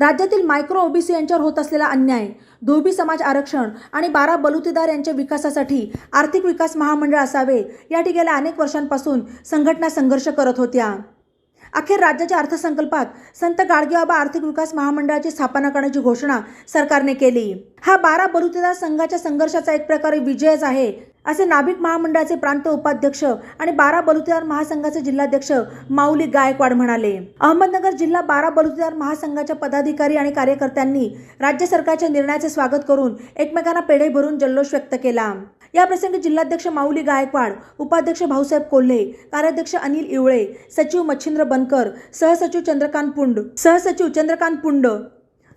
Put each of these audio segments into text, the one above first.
राज्यातील micro OBC यांच्यावर होत असलेला अन्याय धोबी समाज आरक्षण आणि बारा बलुतेदार यांच्या विकासासाठी आर्थिक विकास महामंडळ असावे या ठिकाणी अनेक वर्षांपासून संघटना संघर्ष करत होत्या. अखेर राज्याच्या अर्थसंकल्पात संत गाडगेबाबा आर्थिक विकास महामंडळाची स्थापना करण्याची घोषणा सरकारने केली. हा बारा बलुतेदार संघाच्या संघर्षाचा एक प्रकारे विजयच आहे असे नाभिक महामंडळाचे प्रांत उपाध्यक्ष आणि बारा बलुतेदार महासंघाचे जिल्हाध्यक्ष माऊली गायकवाड म्हणाले. अहमदनगर जिल्हा बारा बलुतेदार महासंघाच्या पदाधिकारी आणि कार्यकर्त्यांनी राज्य सरकारच्या निर्णयाचे स्वागत करून एकमेकांना पेढे भरून जल्लोष व्यक्त केला. याप्रसंगी जिल्हाध्यक्ष माऊली गायकवाड उपाध्यक्ष भाऊसाहेब कोल्हे कार्याध्यक्ष अनिल इवळे सचिव मच्छिंद्र बनकर सहसचिव चंद्रकांत पुंड सहसचिव चंद्रकांत पुंड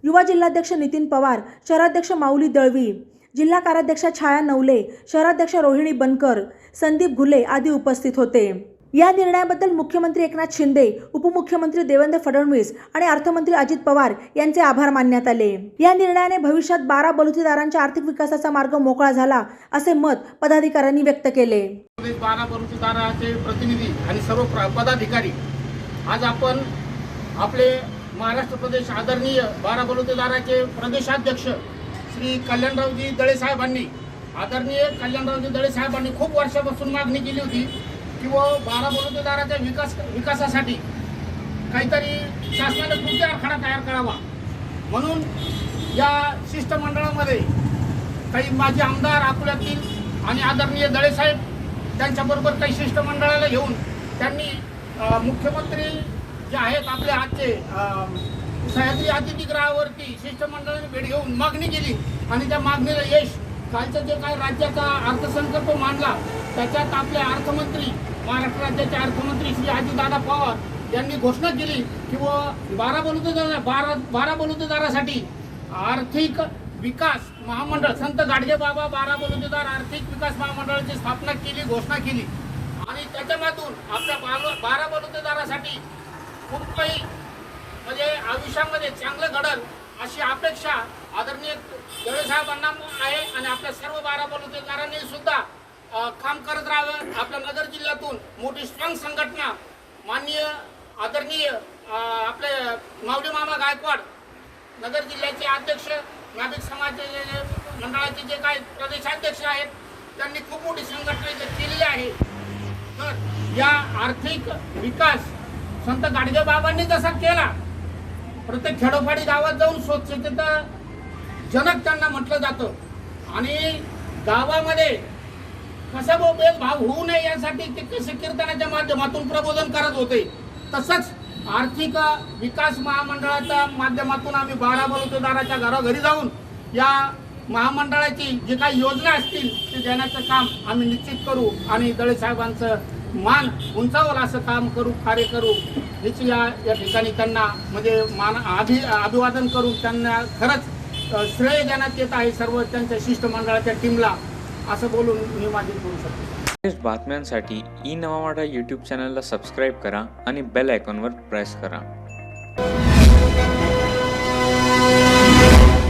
युवा जिल्हाध्यक्ष नितीन पवार शहराध्यक्ष माऊली दळवी जिल्हा कार्याध्यक्षा छाया नवले शहराध्यक्ष रोहिणी बनकर संदीप घुले आदी उपस्थित होते. या निर्णयाबद्दल मुख्यमंत्री एकनाथ शिंदे उपमुख्यमंत्री देवेंद्र फडणवीस आणि अर्थमंत्री अजित पवार यांचे आभार मानण्यात आले. या निर्णयाने भविष्यात बारा बलुतेदारांच्या आर्थिक विकासाचा मार्ग मोकळा झाला असे मत पदाधिकाऱ्यांनी व्यक्त केले. बारा बलुतेदाराचे प्रतिनिधी आणि सर्व प्र- पदाधिकारी आज आपण आपले महाराष्ट्र प्रदेश आदरणीय बारा बलुतेदाराचे प्रदेशाध्यक्ष श्री कल्याणरावजी दळे साहेबांनी आदरणीय कल्याणरावजी दळे साहेबांनी खूप वर्षापासून मागणी केली होती किंवा बारा बलुतेदाराच्या विकास विकासासाठी काहीतरी शासनाने कृती आखाडा तयार करावा. म्हणून या शिष्टमंडळामध्ये काही माजी आमदार अकोल्यातील आणि आदरणीय दळेसाहेब त्यांच्याबरोबर काही शिष्टमंडळाला घेऊन त्यांनी मुख्यमंत्री जे आहेत आपले आजचे सह्याद्री अतिथीगृहावरती शिष्टमंडळाने भेट घेऊन मागणी केली आणि त्या मागणीला यश कालचं जे काय राज्याचा अर्थसंकल्प मांडला त्याच्यात आपले अर्थमंत्री महाराष्ट्र राज्याचे अर्थमंत्री श्री अजितदादा पवार यांनी घोषणा केली की व बारा बलुतेदार बारा बारा बलुतेदारासाठी आर्थिक विकास महामंडळ संत गाडगे बाबा बारा बलुतेदार आर्थिक विकास महामंडळाची स्थापना केली घोषणा केली. आणि त्याच्यामधून आपल्या बाल बारा बलुतेदारासाठी खूप काही म्हणजे आयुष्यामध्ये चांगलं घडल अशी अपेक्षा आदरणीय साहेबांना आहे. आणि आपल्या सर्व बारा बलुतेदारांनी सुद्धा काम करत राहावं. आपल्या नगर जिल्ह्यातून मोठी स्ट्रॉंग संघटना माननीय आदरणीय आपले मावडी मामा गायकवाड नगर जिल्ह्याचे अध्यक्ष नाभिक समाजाचे मंडळाचे जे काही प्रदेशाध्यक्ष आहेत त्यांनी खूप मोठी संघटना इथे केलेली आहे. तर या आर्थिक विकास संत गाडगेबाबांनी जसा केला प्रत्येक खेडोपाडी गावात जाऊन स्वच्छतेचं जनक त्यांना म्हटलं जातं. आणि गावामध्ये कसा भाऊ भेदभाव होऊ नये यासाठी ते कसं कीर्तनाच्या माध्यमातून प्रबोधन करत होते. तसंच आर्थिक विकास महामंडळाच्या माध्यमातून आम्ही बारा बलुतेदाराच्या घराघरी जाऊन या महामंडळाची जी काही योजना असतील ते देण्याचं काम आम्ही निश्चित करू आणि दळे साहेबांचं मान उंचावर असं काम करू कार्य करू. याची या या ठिकाणी त्यांना म्हणजे मान अभि अभिवादन करून त्यांना खरंच श्रेय देण्यात येत आहे सर्व त्यांच्या शिष्टमंडळाच्या टीमला असं बोलून मी माझी बोलू शकतो. लेटेस्ट बातम्यांसाठी ई नवा यूट्यूब चॅनलला सबस्क्राईब करा आणि बेल आयकॉनवर प्रेस करा.